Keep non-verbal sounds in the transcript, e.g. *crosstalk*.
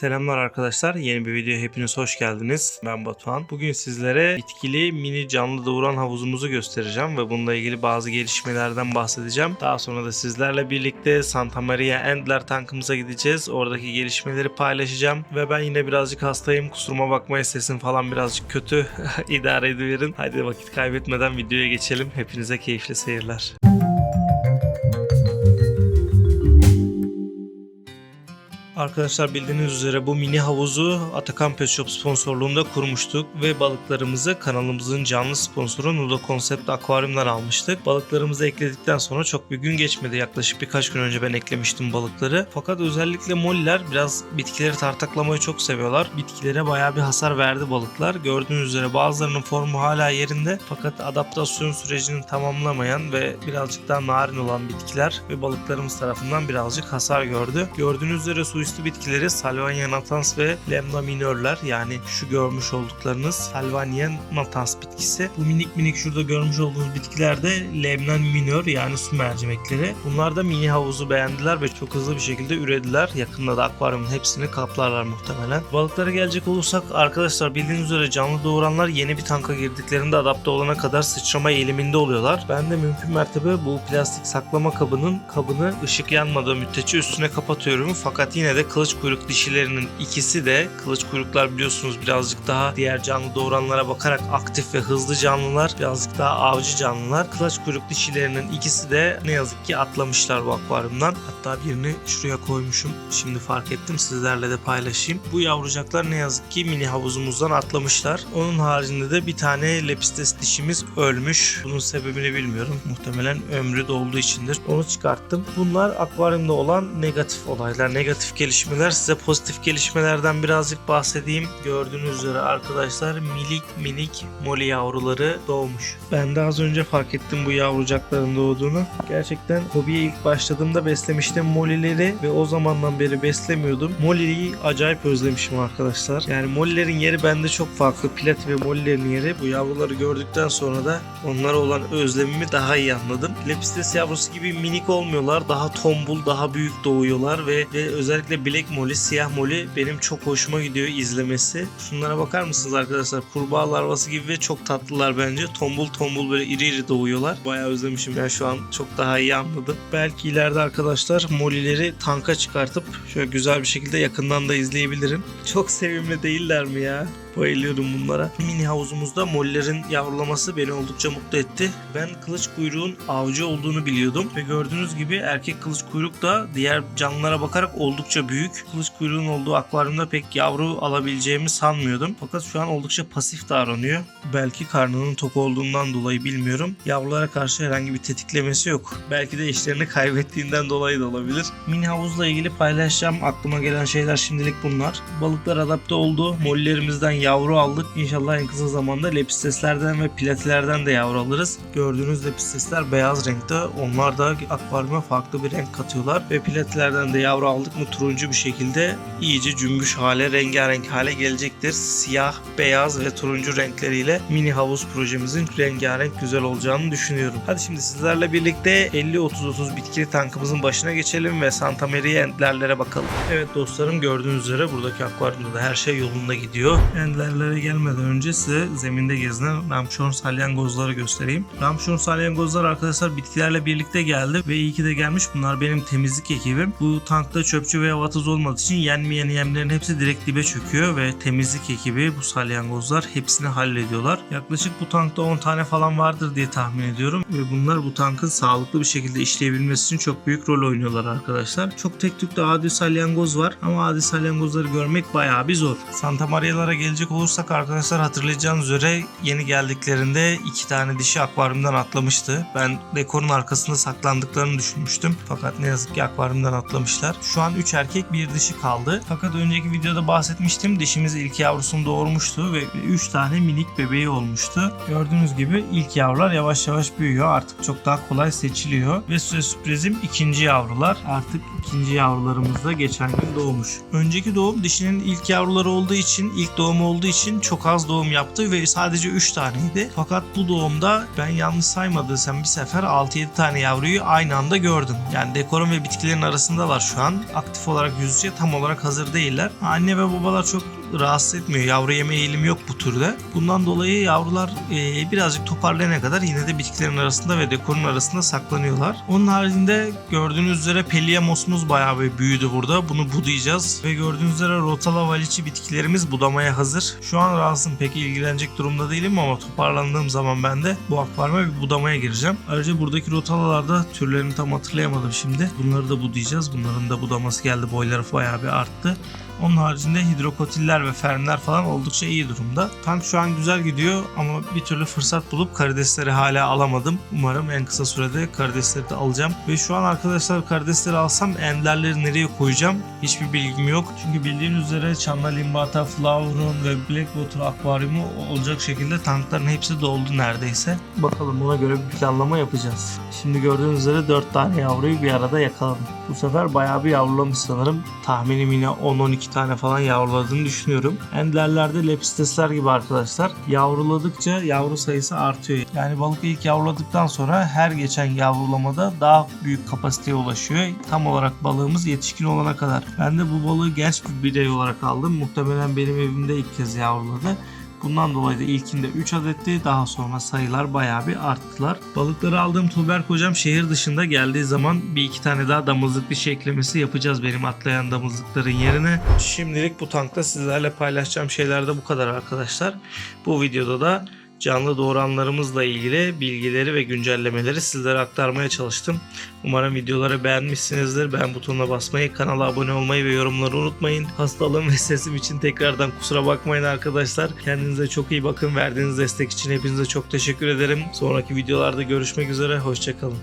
Selamlar arkadaşlar. Yeni bir videoya hepiniz hoş geldiniz. Ben Batuhan. Bugün sizlere bitkili mini canlı doğuran havuzumuzu göstereceğim ve bununla ilgili bazı gelişmelerden bahsedeceğim. Daha sonra da sizlerle birlikte Santa Maria Endler tankımıza gideceğiz. Oradaki gelişmeleri paylaşacağım ve ben yine birazcık hastayım. Kusuruma bakmayın sesim falan birazcık kötü. *laughs* İdare ediverin. Hadi vakit kaybetmeden videoya geçelim. Hepinize keyifli seyirler. Arkadaşlar bildiğiniz üzere bu mini havuzu Atakan Pet Shop sponsorluğunda kurmuştuk ve balıklarımızı kanalımızın canlı sponsoru Nudo Concept Akvaryum'dan almıştık. Balıklarımızı ekledikten sonra çok bir gün geçmedi. Yaklaşık birkaç gün önce ben eklemiştim balıkları. Fakat özellikle molliler biraz bitkileri tartaklamayı çok seviyorlar. Bitkilere bayağı bir hasar verdi balıklar. Gördüğünüz üzere bazılarının formu hala yerinde fakat adaptasyon sürecini tamamlamayan ve birazcık daha narin olan bitkiler ve balıklarımız tarafından birazcık hasar gördü. Gördüğünüz üzere su üstü bitkileri Salvania natans ve Lemna minörler yani şu görmüş olduklarınız Salvania natans bitkisi. Bu minik minik şurada görmüş olduğunuz bitkiler de Lemna minör yani su mercimekleri. Bunlar da mini havuzu beğendiler ve çok hızlı bir şekilde ürediler. Yakında da akvaryumun hepsini kaplarlar muhtemelen. Balıklara gelecek olursak arkadaşlar bildiğiniz üzere canlı doğuranlar yeni bir tanka girdiklerinde adapte olana kadar sıçrama eğiliminde oluyorlar. Ben de mümkün mertebe bu plastik saklama kabının kabını ışık yanmadığı müddetçe üstüne kapatıyorum. Fakat yine de kılıç kuyruk dişilerinin ikisi de kılıç kuyruklar biliyorsunuz birazcık daha diğer canlı doğuranlara bakarak aktif ve hızlı canlılar. Birazcık daha avcı canlılar. Kılıç kuyruk dişilerinin ikisi de ne yazık ki atlamışlar bu akvaryumdan. Hatta birini şuraya koymuşum. Şimdi fark ettim sizlerle de paylaşayım. Bu yavrucaklar ne yazık ki mini havuzumuzdan atlamışlar. Onun haricinde de bir tane lepistes dişimiz ölmüş. Bunun sebebini bilmiyorum. Muhtemelen ömrü dolduğu içindir. Onu çıkarttım. Bunlar akvaryumda olan negatif olaylar, negatif gelişmeler. Size pozitif gelişmelerden birazcık bahsedeyim. Gördüğünüz üzere arkadaşlar minik minik moli yavruları doğmuş. Ben de az önce fark ettim bu yavrucakların doğduğunu. Gerçekten hobiye ilk başladığımda beslemiştim molileri ve o zamandan beri beslemiyordum. Moli'yi acayip özlemişim arkadaşlar. Yani molilerin yeri bende çok farklı. Plati ve molilerin yeri. Bu yavruları gördükten sonra da onlara olan özlemimi daha iyi anladım. Lepistes yavrusu gibi minik olmuyorlar. Daha tombul, daha büyük doğuyorlar ve, ve özellikle Black Molly, siyah Molly benim çok hoşuma gidiyor izlemesi. Şunlara bakar mısınız arkadaşlar? Kurbağa larvası gibi ve çok tatlılar bence. Tombul tombul böyle iri iri doğuyorlar. Bayağı özlemişim ben şu an çok daha iyi anladım. Belki ileride arkadaşlar Molly'leri tanka çıkartıp şöyle güzel bir şekilde yakından da izleyebilirim. Çok sevimli değiller mi ya? Bayılıyorum bunlara. Mini havuzumuzda mollerin yavrulaması beni oldukça mutlu etti. Ben kılıç kuyruğun avcı olduğunu biliyordum ve gördüğünüz gibi erkek kılıç kuyruk da diğer canlılara bakarak oldukça büyük. Kılıç kuyruğun olduğu akvaryumda pek yavru alabileceğimi sanmıyordum. Fakat şu an oldukça pasif davranıyor. Belki karnının tok olduğundan dolayı bilmiyorum. Yavrulara karşı herhangi bir tetiklemesi yok. Belki de eşlerini kaybettiğinden dolayı da olabilir. Mini havuzla ilgili paylaşacağım aklıma gelen şeyler şimdilik bunlar. Balıklar adapte oldu. Mollerimizden yavru aldık. İnşallah en kısa zamanda lepisteslerden ve platilerden de yavru alırız. Gördüğünüz lepistesler beyaz renkte. Onlar da akvaryuma farklı bir renk katıyorlar. Ve platilerden de yavru aldık mı turuncu bir şekilde iyice cümbüş hale, rengarenk hale gelecektir. Siyah, beyaz ve turuncu renkleriyle mini havuz projemizin rengarenk güzel olacağını düşünüyorum. Hadi şimdi sizlerle birlikte 50-30-30 bitkili tankımızın başına geçelim ve Santa Maria Endlerlere bakalım. Evet dostlarım gördüğünüz üzere buradaki akvaryumda da her şey yolunda gidiyor. Endlerlere gelmeden önce size zeminde gezinen Ramşorn salyangozları göstereyim. Ramşorn salyangozlar arkadaşlar bitkilerle birlikte geldi ve iyi ki de gelmiş. Bunlar benim temizlik ekibim. Bu tankta çöpçü veya vatoz olmadığı için yenmeyen yemlerin hepsi direkt dibe çöküyor ve temizlik ekibi bu salyangozlar hepsini hallediyorlar. Yaklaşık bu tankta 10 tane falan vardır diye tahmin ediyorum ve bunlar bu tankın sağlıklı bir şekilde işleyebilmesi için çok büyük rol oynuyorlar arkadaşlar. Çok tek tük de adi salyangoz var ama adi salyangozları görmek bayağı bir zor. Santa Maria'lara gelecek olursak arkadaşlar hatırlayacağınız üzere yeni geldiklerinde iki tane dişi akvaryumdan atlamıştı. Ben dekorun arkasında saklandıklarını düşünmüştüm. Fakat ne yazık ki akvaryumdan atlamışlar. Şu an 3 erkek bir dişi kaldı. Fakat önceki videoda bahsetmiştim. Dişimiz ilk yavrusunu doğurmuştu ve 3 tane minik bebeği olmuştu. Gördüğünüz gibi ilk yavrular yavaş yavaş büyüyor. Artık çok daha kolay seçiliyor. Ve size sürprizim ikinci yavrular. Artık ikinci yavrularımız da geçen gün doğmuş. Önceki doğum dişinin ilk yavruları olduğu için ilk doğumu olduğu için çok az doğum yaptı ve sadece 3 taneydi. Fakat bu doğumda ben yanlış saymadıysam bir sefer 6-7 tane yavruyu aynı anda gördüm. Yani dekorum ve bitkilerin arasındalar şu an. Aktif olarak yüzücüye tam olarak hazır değiller. Anne ve babalar çok rahatsız etmiyor. Yavru yeme eğilimi yok bu türde. Bundan dolayı yavrular e, birazcık toparlayana kadar yine de bitkilerin arasında ve dekorun arasında saklanıyorlar. Onun haricinde gördüğünüz üzere Peliamos'umuz bayağı bir büyüdü burada. Bunu budayacağız ve gördüğünüz üzere Rotala valici bitkilerimiz budamaya hazır. Şu an rahatsızım pek ilgilenecek durumda değilim ama toparlandığım zaman ben de bu akvaryuma bir budamaya gireceğim. Ayrıca buradaki rotalalarda türlerini tam hatırlayamadım şimdi. Bunları da budayacağız. Bunların da budaması geldi. Boyları bayağı bir arttı. Onun haricinde hidrokotiller ve fermler falan oldukça iyi durumda. Tank şu an güzel gidiyor ama bir türlü fırsat bulup karidesleri hala alamadım. Umarım en kısa sürede karidesleri de alacağım. Ve şu an arkadaşlar karidesleri alsam enderleri nereye koyacağım hiçbir bilgim yok. Çünkü bildiğiniz üzere Çanla Limbata, Flavron ve Blackwater akvaryumu olacak şekilde tankların hepsi doldu neredeyse. Bakalım buna göre bir planlama yapacağız. Şimdi gördüğünüz üzere 4 tane yavruyu bir arada yakaladım. Bu sefer bayağı bir yavrulamış sanırım. Tahminim yine 10-12 tane falan yavruladığını düşünüyorum. Enderlerde lepistesler gibi arkadaşlar. Yavruladıkça yavru sayısı artıyor. Yani balık ilk yavruladıktan sonra her geçen yavrulamada daha büyük kapasiteye ulaşıyor. Tam olarak balığımız yetişkin olana kadar. Ben de bu balığı genç bir birey olarak aldım. Muhtemelen benim evimde ilk kez yavruladı. Bundan dolayı da ilkinde 3 adetti. Daha sonra sayılar bayağı bir arttılar. Balıkları aldığım Tuğberk hocam şehir dışında geldiği zaman bir iki tane daha damızlık dişi eklemesi yapacağız benim atlayan damızlıkların yerine. Şimdilik bu tankta sizlerle paylaşacağım şeyler de bu kadar arkadaşlar. Bu videoda da canlı doğuranlarımızla ilgili bilgileri ve güncellemeleri sizlere aktarmaya çalıştım. Umarım videoları beğenmişsinizdir. Beğen butonuna basmayı, kanala abone olmayı ve yorumları unutmayın. Hastalığım ve sesim için tekrardan kusura bakmayın arkadaşlar. Kendinize çok iyi bakın. Verdiğiniz destek için hepinize çok teşekkür ederim. Sonraki videolarda görüşmek üzere. Hoşçakalın.